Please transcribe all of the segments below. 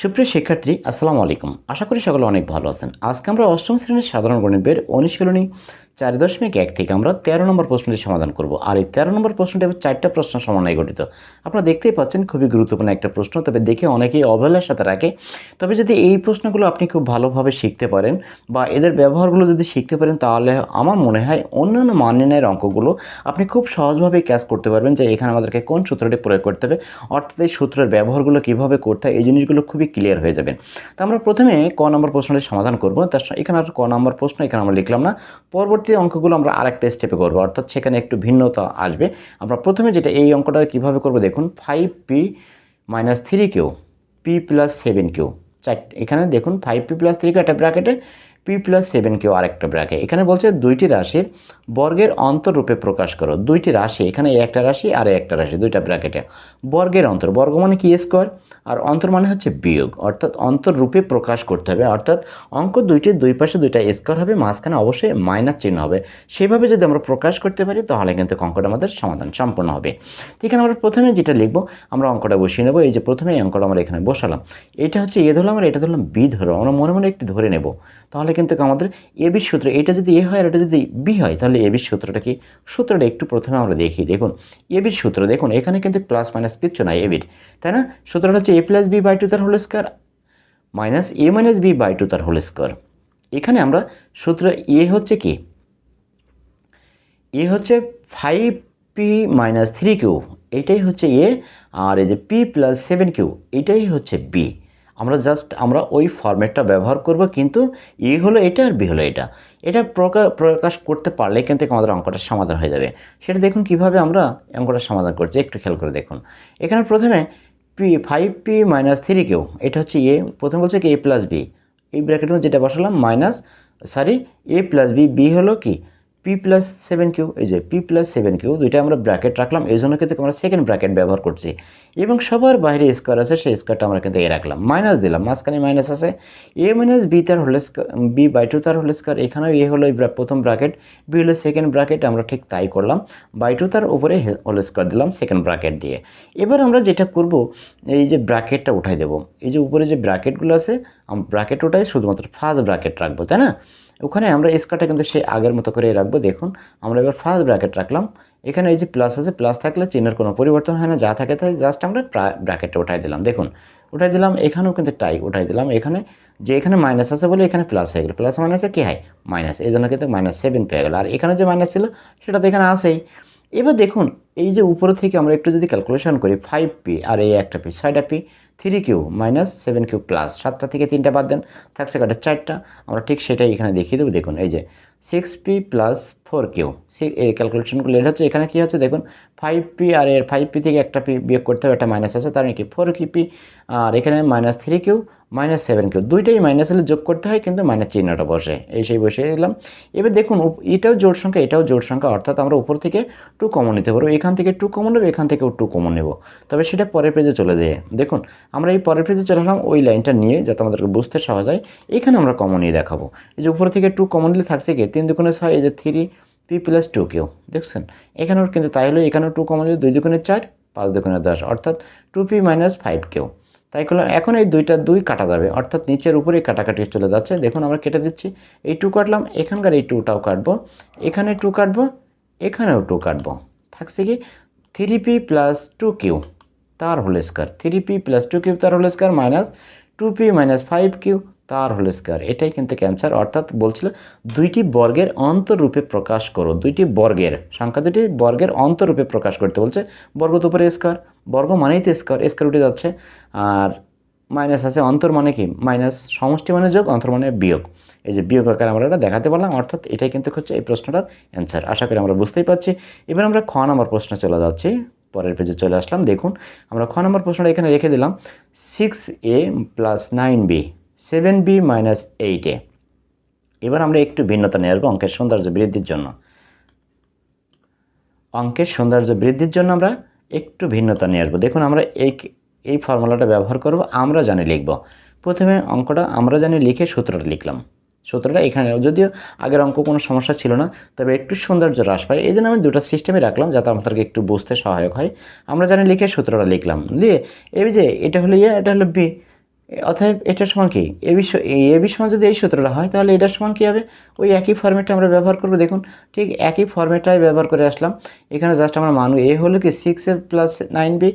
সুপ্রিয় শিক্ষার্থী, আসসালামু আলাইকুম। আশা করি সকলে অনেক ভালো আছেন। আজকে আমরা অষ্টম শ্রেণির সাধারণ গণিতের অনুশীলনী চার দশমিক এক থেকে আমরা তেরো নম্বর প্রশ্নটি সমাধান করব। আর এই তেরো নম্বর প্রশ্নটি চারটা প্রশ্ন সমন্বয়ে গঠিত। আপনারা দেখতেই পাচ্ছেন খুবই গুরুত্বপূর্ণ একটা প্রশ্ন, তবে দেখে অনেকেই অবহেলার সাথে রাখে। তবে যদি এই প্রশ্নগুলো আপনি খুব ভালোভাবে শিখতে পারেন বা এদের ব্যবহারগুলো যদি শিখতে পারেন, তাহলে আমার মনে হয় অন্যান্য মান নির্ণয়ের অঙ্কগুলো আপনি খুব সহজভাবেই ক্যাচ করতে পারবেন যে এখানে আমাদেরকে কোন সূত্রটি প্রয়োগ করতে হবে, অর্থাৎ এই সূত্রের ব্যবহারগুলো কীভাবে করতে হয়, এই জিনিসগুলো খুবই ক্লিয়ার হয়ে যাবে। তো আমরা প্রথমে ক নম্বর প্রশ্নটি সমাধান করব। তার এখানে আর ক নম্বর প্রশ্ন এখানে আমরা লিখলাম না। পরবর্তী অঙ্কগুলো আমরা আরেকটা স্টেপে করব। অর্থাৎ সেখানে একটু ভিন্নতা আসবে। আমরা প্রথমে যেটা এই অঙ্কটা কীভাবে করব দেখুন five P minus three Q P plus seven Q এখানে দেখুন five P plus three Q একটা ব্র্যাকেটে পি প্লাস সেভেন কিউ আরেকটা ব্র্যাকেট এখানে বলছে দুইটি রাশির বর্গের অন্তরূপে প্রকাশ করো। দুইটি রাশি, এখানে একটা রাশি আর একটা রাশি, দুইটা ব্র্যাকেটে বর্গের অন্তর, বর্গ মানে কি স্কোয়ার আর অন্তর মানে হচ্ছে বিয়োগ, অর্থাৎ অন্তররূপে প্রকাশ করতে হবে। অর্থাৎ অঙ্ক দুইটির দুই পাশে দুইটা স্কোয়ার হবে, মাঝখানে অবশ্যই মাইনাস চিহ্ন হবে। সেভাবে যদি আমরা প্রকাশ করতে পারি, তাহলে কিন্তু অঙ্কটা আমাদের সমাধান সম্পূর্ণ হবে। এখানে আমরা প্রথমে যেটা লিখব, আমরা অঙ্কটা বসিয়ে নেব। এই যে প্রথমে অঙ্কটা আমরা এখানে বসালাম। এটা হচ্ছে এ ধরলাম আর এটা ধরলাম বি ধরো আমরা মনে মনে একটু ধরে নেব। তাহলে কিন্তু আমাদের এ বি সূত্র, এটা যদি এ হয় আর এটা যদি বি হয়, তাহলে এ বির সূত্রটা কি? সূত্রটা একটু প্রথমে আমরা দেখি। দেখুন, এ বির সূত্র, দেখুন, এখানে কিন্তু প্লাস মাইনাস কিচ্ছু নাই, এ বির তাই না? সূত্রটা হচ্ছে A plus B by two তার whole square minus A minus B by two তার হোল স্কোয়ার এখানে আমরা সূত্র এ হচ্ছে কি? এ হচ্ছে five P minus three Q এইটাই হচ্ছে এ আর এই যে পি প্লাস সেভেন কিউ এইটাই হচ্ছে বি আমরা জাস্ট আমরা ওই ফর্মেটটা ব্যবহার করব, কিন্তু এ হলো এটা আর বি হলো এটা। এটা প্রকা- প্রকাশ করতে পারলে কিন্তু আমাদের অঙ্কটার সমাধান হয়ে যাবে। সেটা দেখুন কীভাবে আমরা অঙ্কটার সমাধান করছি, একটু খেয়াল করে দেখুন। এখানে প্রথমে P five P minus three Q এটা হচ্ছে এ প্রথম বলছে কি এ প্লাস বি এই ব্র্যাকেটের যেটা বসালাম minus sorry A plus B B হলো কি? পি প্লাস সেভেন কিউ এই যে পি প্লাস সেভেন কিউ দুইটা আমরা ব্র্যাকেট রাখলাম, এই জন্য কিন্তু আমরা সেকেন্ড ব্র্যাকেট ব্যবহার করছি। এবং সবার বাইরে স্কোয়ার আছে, সেই স্কোয়ারটা আমরা কিন্তু এ রাখলাম। মাইনাস দিলাম, মাঝখানে মাইনাস আছে। এ মাইনাস বি তার হোল বি বাই টু তার হোল স্কোয়ার এখানেও এ হলো প্রথম ব্র্যাকেট বি হলো সেকেন্ড ব্র্যাকেট আমরা ঠিক তাই করলাম। বাই টু তার উপরে হোল স্কোয়ার দিলাম সেকেন্ড ব্র্যাকেট দিয়ে। এবার আমরা যেটা করব, এই যে ব্র্যাকেটটা উঠাই দেবো। এই যে উপরে যে ব্র্যাকেটগুলো আছে ব্র্যাকেট উঠাই শুধুমাত্র ফার্স্ট ব্র্যাকেট রাখব, তাই না? ওখানে আমরা স্কোয়ারটা কিন্তু সেই আগের মতো করে রাখব। দেখুন, আমরা এবার ফার্স্ট ব্র্যাকেট রাখলাম। এখানে এই যে প্লাস আছে প্লাস থাকলে চিহ্নের কোনো পরিবর্তন হয় না, যা থাকে তাই জাস্ট আমরা ব্র্যাকেটটা উঠাই দিলাম। দেখুন, উঠাই দিলাম, এখানেও কিন্তু টাই উঠাই দিলাম। এখানে যে এখানে মাইনাস আছে বলে এখানে প্লাস হয়ে গেলো। প্লাস মাইনাসে কী হয়? মাইনাস এই জন্য কিন্তু মাইনাস সেভেন পেয়ে গেলো। আর এখানে যে মাইনাস ছিল, সেটা তো এখানে আসেই এবার দেখুন, এই যে উপরে থেকে আমরা একটু যদি ক্যালকুলেশন করি ফাইভ পি আর এই একটা পি ছয়টা P three Q minus seven Q plus সাতটা থেকে তিনটা বাদ দেন, থাকছে কাটা? চারটা। আমরা ঠিক সেটাই এখানে দেখিয়ে দেবো। দেখুন, এই যে six P plus four Q এই ক্যালকুলেশনগুলো এটা হচ্ছে, এখানে কী হচ্ছে দেখুন ফাইভ পি আর এর ফাইভ পি থেকে একটা পি বিয়োগ করতে হবে, একটা মাইনাস আছে, তার মানে কি? ফোর কি পি আর এখানে minus three Q minus seven Q দুইটাই মাইনাস হলে যোগ করতে হয়, কিন্তু মাইনাস চিহ্নটা বসে। এই সেই বসিয়ে দিলাম এবার দেখুন এটাও জোড় সংখ্যা, এটাও জোড় সংখ্যা, অর্থাৎ আমরা উপর থেকে টু কমন নিতে পারব। এখান থেকে টু কমন নেব, এখান থেকেও টু কমন নেব। তবে সেটা পরের পেজে চলে যায় দেখুন আমরা এই পরের পেজে চলে আসলাম ওই লাইনটা নিয়ে, যাতে আমাদেরকে বুঝতে সহজ হয়। এখানে আমরা কমন নিয়ে দেখাবো। এই যে উপর থেকে টু কমন নিলে থাকছে কি? তিন দুগুণে ছয়, এই যে থ্রি পি প্লাস টু কেউ দেখছেন? এখানেও কিন্তু তাই হলো, এখানেও টু কমন নিলে দুই দুগুণে চার, পাঁচ দুগুণে দশ, অর্থাৎ টু পি মাইনাস ফাইভ কেউ তাই করলাম, এখন এই দুইটা দুই কাটা যাবে, অর্থাৎ নিচের উপরেই কাটাকাটি চলে যাচ্ছে। দেখুন, আমরা কেটে দিচ্ছি। এই টু কাটলাম, এখানকার এই টুটাও কাটবো, এখানে টু কাটবো, এখানেও টু কাটবো। থাকছে কি? Three P plus two Q তার whole square. Three P plus two Q তার whole square minus two P minus five Q তার হোল স্কোয়ার। এটাই কিন্তু ক্যান্সার। অর্থাৎ বলছিল দুইটি বর্গের অন্তরূপে প্রকাশ করো। দুইটি বর্গের সংখ্যা দুটি বর্গের অন্তরূপে প্রকাশ করতে বলছে বর্গ তো উপরে স্কোয়ার। বর্গ মানেই তো স্কোয়ার। স্কোয়ার উঠে যাচ্ছে। আর মাইনাস আছে অন্তর মানে কি? মাইনাস সমষ্টি মানে যোগ, অন্তর মানে বিয়োগ। এই যে বিয়োগ আকারে আমরা এটা দেখাতে পারলাম। অর্থাৎ এটাই কিন্তু হচ্ছে এই প্রশ্নটার অ্যান্সার আশা করি আমরা বুঝতেই পারছি। এবার আমরা খ নম্বর প্রশ্নে চলে যাচ্ছি। পরের পেজে চলে আসলাম, দেখুন, আমরা খ নম্বর প্রশ্নটা এখানে রেখে দিলাম six A plus nine B seven B minus eight A এবার আমরা একটু ভিন্নতা নিয়ে আসব অঙ্কের সৌন্দর্য বৃদ্ধির জন্য। অঙ্কের সৌন্দর্য বৃদ্ধির জন্য আমরা একটু ভিন্নতা নিয়ে আসব। দেখুন, আমরা এই এই ফর্মুলাটা ব্যবহার করব, আমরা জানি লিখব। প্রথমে অঙ্কটা আমরা জানি লিখে সূত্রটা লিখলাম। সূত্রটা এখানে যদিও আগের অঙ্ক কোনো সমস্যা ছিল না, তবে একটু সৌন্দর্য হ্রাস পায়। এই জন্য আমি দুটো সিস্টেমে রাখলাম যাতে আমাদেরকে একটু বুঝতে সহায়ক হয়। আমরা জানি লিখে সূত্রটা লিখলাম। দিয়ে এই যে এটা হলো ইয়ে এটা হলো বি অতএব এটার সমান কি? এ বি সমান যদি এই সূত্রটা হয়, তাহলে এটার সমান কী হবে? ওই একই ফর্মেটটা আমরা ব্যবহার করব। দেখুন, ঠিক একই ফর্মেটটাই ব্যবহার করে আসলাম। এখানে জাস্ট আমরা মানু, এ হলো কি six A plus nine B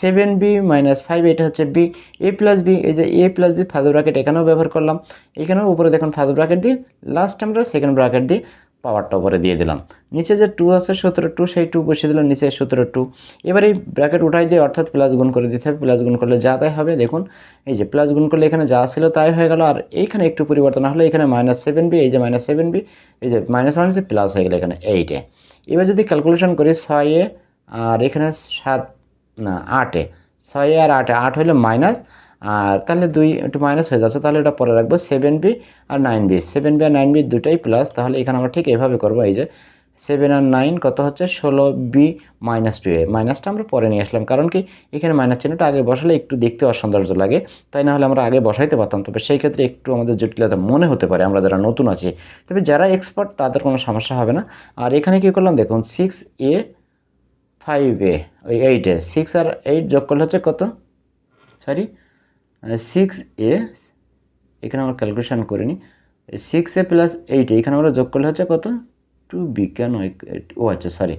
seven B minus five এটা হচ্ছে বি এ প্লাস বি এই যে A plus B first bracket এখানেও ব্যবহার করলাম। এখানেও উপরে দেখুন ফার্স্ট ব্র্যাকেট দিয়ে লাস্ট আমরা সেকেন্ড ব্র্যাকেট দিয়ে পাওয়ারটা উপরে দিয়ে দিলাম। নিচে যে টু আছে, সতেরো টু সেই টু বসিয়ে দিলাম, নিচে সতেরো টু এবার এই ব্র্যাকেট উঠাই দিয়ে অর্থাৎ প্লাস গুণ করে দিতে হবে। প্লাস গুণ করলে যা তাই হবে, দেখুন, এই যে প্লাস গুণ করলে এখানে যা ছিল তাই হয়ে গেল। আর এইখানে একটু পরিবর্তন হলে এখানে মাইনাস সেভেন বি এই যে মাইনাস সেভেন বি এই যে মাইনাস মাইনাসে প্লাস হয়ে গেলো এখানে এইটে এবার যদি ক্যালকুলেশন করি, ছয়ে আর এখানে সাত, না, আটে ছয়ে আর আটে আট হলে মাইনাস আর তাহলে দুই একটু মাইনাস হয়ে যাচ্ছে, তাহলে এটা পরে রাখব সেভেন বি আর নাইন বি সেভেন বি আর নাইন বি দুটাই প্লাস তাহলে এখানে আমরা ঠিক এভাবে করব, এই যে সেভেন আর নাইন কত হচ্ছে? ষোলো বি মাইনাস টু এ মাইনাসটা আমরা পরে নিয়ে আসলাম, কারণ কি এখানে মাইনাস চিহ্নটা আগে বসালে একটু দেখতে অসৌন্দর্য লাগে, তাই না হলে আমরা আগে বসাইতে পারতাম। তবে সেই ক্ষেত্রে একটু আমাদের জটিলতা মনে হতে পারে, আমরা যারা নতুন আছি। তবে যারা এক্সপার্ট তাদের কোনো সমস্যা হবে না। আর এখানে কী করলাম, দেখুন সিক্স এ ফাইভ এ ওই এইটে সিক্স আর এইট যোগ করলে হচ্ছে কত? সরি সিক্স এ এখানে আমরা করে নিই সিক্স এ প্লাস এইট এখানে আমরা যোগ করলে হচ্ছে কত? টু বি কেন? ও আচ্ছা সরি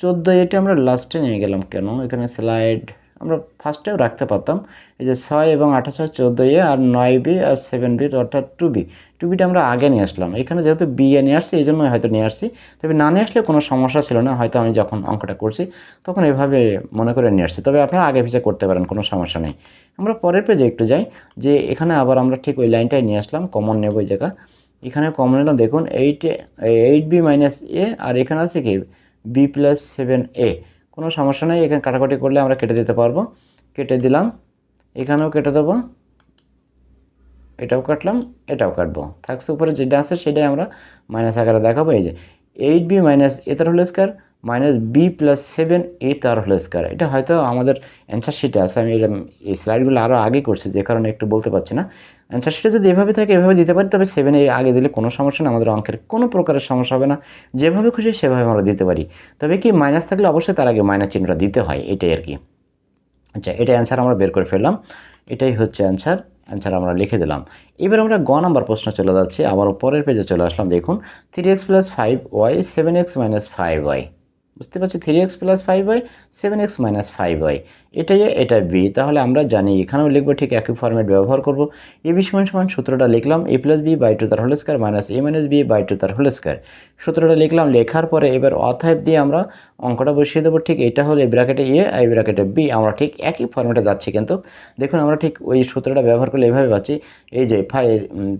চোদ্দ এটা আমরা লাস্টে নিয়ে গেলাম কেন? এখানে স্লাইড আমরা ফার্স্টেও রাখতে পারতাম। এই যে ছয় এবং আঠাশ হয় চোদ্দ এ আর নয় বি আর সেভেন বি অর্থাৎ টু বি। টু বিটা আমরা আগে নিয়ে আসলাম। এখানে যেহেতু বি এ নিয়ে আসছি এই জন্য হয়তো নিয়ে আসছি। তবে না নিয়ে আসলে কোনো সমস্যা ছিল না। হয়তো আমি যখন অঙ্কটা করছি, তখন এভাবে মনে করে নিয়ে আসছি। তবে আপনারা আগে পিছিয়ে করতে পারেন, কোনো সমস্যা নেই। আমরা পরের পেজে একটু যাই, যে এখানে আবার আমরা ঠিক ওই লাইনটাই নিয়ে আসলাম কমন নেব ওই জায়গা। এখানে কমন নিলাম দেখুন eight eight B minus A আর এখানে আছে কি? বি প্লাস সেভেন এ কোনো সমস্যা নেই, এখানে কাটাকাটি করলে আমরা কেটে দিতে পারব। কেটে দিলাম, এখানেও কেটে দেবো, এটাও কাটলাম, এটাও কাটবো। থাকছে উপরে যেটা আছে সেটাই আমরা মাইনাস আকারে দেখাবো। এই যে এইট বি মাইনাস এ তার whole square minus B plus seven A তার হোল স্কোয়ার এটা হয়তো আমাদের অ্যান্সার শিটে আছে, আমি এই স্লাইডগুলো আরও আগে করছি, যে কারণে একটু বলতে পারছি না। অ্যান্সার শিটে যদি এভাবে থাকে, এভাবে দিতে পারি, তবে সেভেন এ আগে দিলে কোনো সমস্যা না আমাদের অঙ্কের কোনো প্রকারের সমস্যা হবে না। যেভাবে খুশি সেভাবে আমরা দিতে পারি। তবে কি মাইনাস থাকলে অবশ্যই তার আগে মাইনাস চিহ্নটা দিতে হয়, এটাই আর কি। আচ্ছা এটাই অ্যান্সার আমরা বের করে ফেললাম। এটাই হচ্ছে অ্যান্সার অ্যান্সার আমরা লিখে দিলাম। এবার আমরা গ নাম্বার প্রশ্ন চলে যাচ্ছি আবার পরের পেজে চলে আসলাম। দেখুন three X plus five Y seven X minus five Y বুঝতে পারছি three X plus five Y seven X minus five Y এটাই, এটা বি তাহলে আমরা জানি, এখানেও লিখব ঠিক একই ফর্মেট ব্যবহার করব। এ বি সমান সমান সূত্রটা লিখলাম A plus B by two তার whole square minus A minus B by two তার হোল স্কোয়ার সূত্রটা লিখলাম, লেখার পরে এবার অথাইপ দিয়ে আমরা অঙ্কটা বসিয়ে দেবো। ঠিক এটা হলো এই ব্র্যাকেটে এ এই ব্র্যাকেটে বি আমরা ঠিক একই ফর্মেটে যাচ্ছি কিন্তু। দেখুন, আমরা ঠিক ওই সূত্রটা ব্যবহার করলে এভাবে পাচ্ছি। এই যে five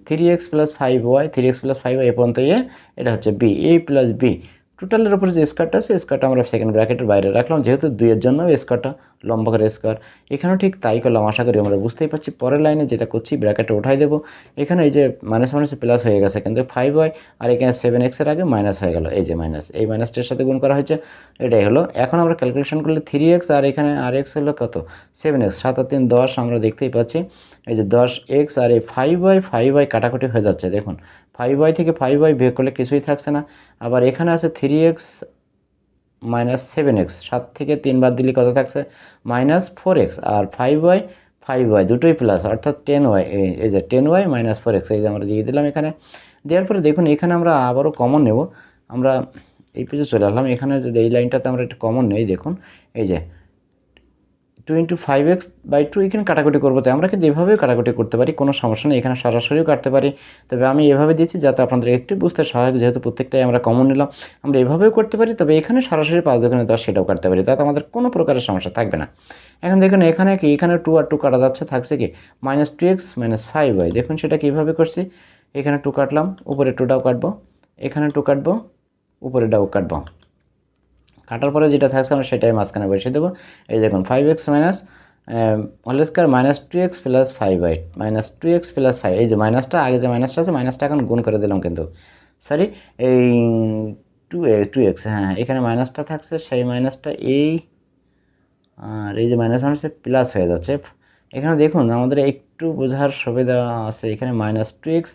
three x plus five y three x plus five y এ পর্যন্ত এ এটা হচ্ছে বি এ প্লাস বি টোটালের উপরে যে স্কার্টটা আছে স্কার্টটা আমরা সেকেন্ড ব্র্যাকেটের বাইরে রাখলাম। যেহেতু দুইয়ের জন্য স্কোয়ারটা লম্বা করে স্কোয়ার এখানেও ঠিক তাই করলাম, আশা করি আমরা বুঝতেই পারছি। পরের লাইনে যেটা করছি ব্র্যাকেটে উঠাই দেবো। এখানে এই যে মাইনাস মাইনাসে প্লাস হয়ে গেছে, কিন্তু ফাইভ ওয়াই আর এখানে সেভেন এক্সের আগে মাইনাস হয়ে গেল। এই যে মাইনাস এই মাইনাসটার সাথে গুণ করা হয়েছে। এটাই হলো। এখন আমরা ক্যালকুলেশন করলে থ্রি এক্স আর এখানে আর এক্স হলো কত? সেভেন এক্স সাত আর তিন, দশ, আমরা দেখতেই পাচ্ছি। এই যে দশ এক্স আর এই ফাইভ ওয়াই ফাইভ ওয়াই কাটাকুটি হয়ে যাচ্ছে, দেখুন। ফাইভ ওয়াই থেকে ফাইভ ওয়াই বিয়োগ করলে কিছুই থাকছে না। আবার এখানে আছে three X minus seven X. সাত থেকে তিন বাদ দিলে কত থাকছে? Minus four X. আর ফাইভ ওয়াই ফাইভ ওয়াই, দুটোই প্লাস অর্থাৎ টেন ওয়াই, এই যে ten Y minus four X, এই যে আমরা দিয়ে দিলাম এখানে। দেওয়ার পরে দেখুন, এখানে আমরা আবারও কমন নেব। আমরা এই পেজে চলে আসলাম। এখানে যদি এই লাইনটাতে আমরা একটু কমন নেই, দেখুন, এই যে two into five X by two এখানে কাটাকুটি করব, তাই আমরা কিন্তু এভাবেও কাটাকুটি করতে পারি, কোনো সমস্যা নেই, এখানে সরাসরিও কাটতে পারি। তবে আমি এভাবে দিয়েছি যাতে আপনাদের একটু বুঝতে সহায়ক, যেহেতু প্রত্যেকটাই আমরা কমন নিলাম, আমরা এভাবেও করতে পারি, তবে এখানে সরাসরি পাঁচ দোকানে দশ সেটাও কাটতে পারি, তাতে আমাদের কোনো প্রকারের সমস্যা থাকবে না। এখন দেখুন, এখানে কি, এখানে টু আর টু কাটা যাচ্ছে, থাকছে কি minus two X minus five Y দেখুন সেটা কীভাবে করছি, এখানে টু কাটলাম, উপরে টুটাও কাটবো, এখানে টু কাটবো, উপরে ডাও কাটবো। কাটার পরে যেটা থাকছে আমরা সেটাই মাঝখানে বসিয়ে দেবো। এই দেখুন five X minus whole square minus two X plus five Y minus two X plus five এই যে মাইনাসটা আগে যে মাইনাসটা আছে মাইনাসটা এখন গুণ করে দিলাম কিন্তু। সরি এই টু এ টু এক্স হ্যাঁ এখানে মাইনাসটা থাকছে, সেই মাইনাসটা এই, আর এই যে মাইনাস মাইনাসে প্লাস হয়ে যাচ্ছে। এখানে দেখুন, আমাদের একটু বোঝার সুবিধা আছে, এখানে minus two X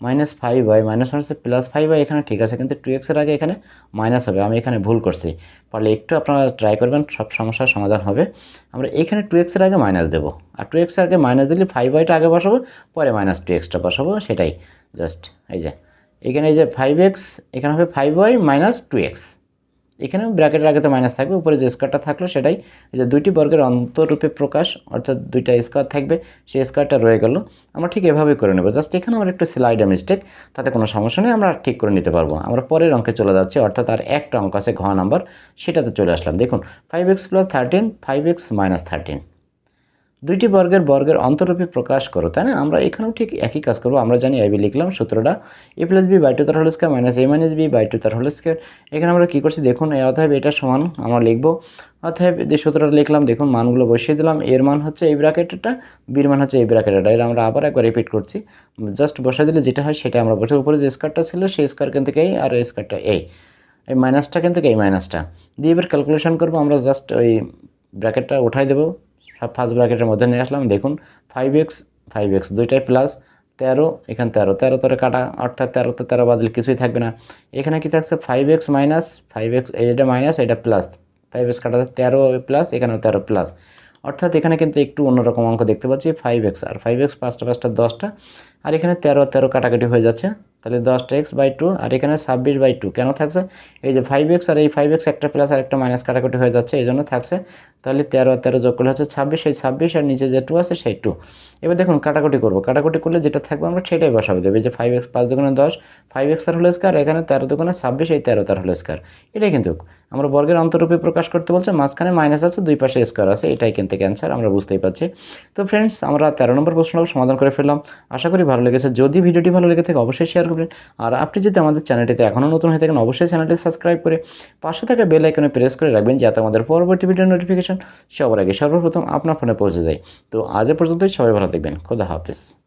minus five Y, minus one হচ্ছে প্লাস ফাইভ ওয়াই, এখানে ঠিক আছে, কিন্তু টু এক্সের আগে এখানে মাইনাস হবে, আমি এখানে ভুল করছি। পারলে একটু আপনারা ট্রাই করবেন, সব সমস্যার সমাধান হবে। আমরা এখানে টু এক্সের আগে মাইনাস দেবো। আর টু এক্সের আগে মাইনাস দিলে ফাইভ ওয়াইটা আগে বসাবো, পরে মাইনাস টু এক্সটা বসাবো, সেটাই জাস্ট এই যে। এখানে এই যে ফাইভ এক্স এখানে হবে five Y minus two X এখানে ব্র্যাকেটের আগে তো মাইনাস থাকবে, উপরে যে স্কোয়ারটা থাকল সেটাই। যে দুইটি বর্গের অন্তরূপে প্রকাশ, অর্থাৎ দুইটা স্কোয়ার থাকবে, সেই স্কোয়ারটা রয়ে গেল। আমরা ঠিক এভাবেই করে নেব। জাস্ট এখানে আমার একটু স্লাইডে মিস্টেক তাতে কোনো সমস্যা নেই, আমরা ঠিক করে নিতে পারব। আমরা পরের অঙ্কে চলে যাচ্ছি, অর্থাৎ আর একটা অঙ্ক আছে ঘ নাম্বার সেটাতে চলে আসলাম। দেখুন five X plus thirteen five X minus thirteen দুইটি বর্গের বর্গের অন্তরূপে প্রকাশ করো, তাই না? আমরা এখানেও ঠিক একই কাজ করব। আমরা জানি এবি লিখলাম সূত্রটা। A plus B by two তার whole square minus A minus B by two তার হোল স্কোয়ার এখানে আমরা কী করছি? দেখুন অতএব এটা সমান আমরা লিখব। অতএব যে সূত্রটা লিখলাম, দেখুন, মানগুলো বসিয়ে দিলাম। এর মান হচ্ছে এই ব্র্যাকেটটা বির মান হচ্ছে এই ব্র্যাকেটটা এটা আমরা আবার একবার রিপিট করছি। জাস্ট বসাই দিলে যেটা হয় সেটা আমরা বসে উপরে যে স্কোয়ারটা ছিল, সেই স্কোয়ার কিন্তু এই আর এই স্কোয়ারটা এই এই মাইনাসটা কিন্তু এই মাইনাসটা দিয়ে এবার ক্যালকুলেশন করব। আমরা জাস্ট ওই ব্র্যাকেটটা উঠাই দেবো। ফার্স্ট ব্র্যাকেটের মধ্যে নিয়ে আসলাম। দেখুন ফাইভ এক্স ফাইভ এক্স দুইটাই প্লাস তেরো, এখানে তেরো তেরো তেরো কাটা, অর্থাৎ তেরোতে তেরো বাদলে কিছুই থাকবে না। এখানে কি থাকছে? Five X minus five X এটা মাইনাস এটা প্লাস ফাইভ এক্স কাটাতে তেরো প্লাস এখানেও তেরো প্লাস অর্থাৎ এখানে কিন্তু একটু অন্যরকম অঙ্ক দেখতে পাচ্ছি ফাইভ এক্স আর ফাইভ এক্স পাঁচটা পাঁচটা, দশটা। আর এখানে তেরো তেরো কাটাকাটি হয়ে যাচ্ছে। তাহলে দশটা এক্স বাই টু আর এখানে ছাব্বিশ বাই টু কেন থাকছে? এই যে ফাইভ এক্স আর এই ফাইভ এক্স একটা প্লাস আর একটা মাইনাস কাটাকাটি হয়ে যাচ্ছে, এই জন্য থাকছে। তাহলে তেরো আর তেরো যোগ করলে হচ্ছে ছাব্বিশ এই ছাব্বিশ আর নিচে যে টু আছে, সেই টু এবার দেখুন কাটাকুটি করব। কাটাকুটি করলে যেটা থাকবে আমরা সেটাই বসাবো। দেবে যে ফাইভ এক্স পাঁচ দোকানে দশ ফাইভ এক্স আর হলো স্কোয়ার এখানে তেরো দোকানে ছাব্বিশ, এই তেরো তার হলো স্কোয়ার এটাই কিন্তু আমরা বর্গের অন্তরূপে প্রকাশ করতে বলছে, মাঝখানে মাইনাস আছে, দুই পাশে স্কোয়ার আছে, এটাই কিন্তু ক্যান্সার আমরা বুঝতেই পারছি। তো ফ্রেন্ডস আমরা তেরো নম্বর প্রশ্নটাও সমাধান করে ফেললাম। আশা করি ভালো লেগেছে। যদি ভিডিওটি ভালো লেগে থাকে, অবশ্যই শেয়ার করবেন। আর আপনি যদি আমাদের চ্যানেলটিতে এখনও নতুন হয়ে থাকেন, অবশ্যই চ্যানেলটি সাবস্ক্রাইব করে পাশে থাকা বেল আইকনে প্রেস করে রাখবেন, যাতে আমাদের পরবর্তী ভিডিও নোটিফিকেশন সবার আগে সর্বপ্রথম আপনার ফোনে পৌঁছে যায়। তো আজ পর্যন্তই, সবাই ভালো থাকবেন খোদা হাফিজ।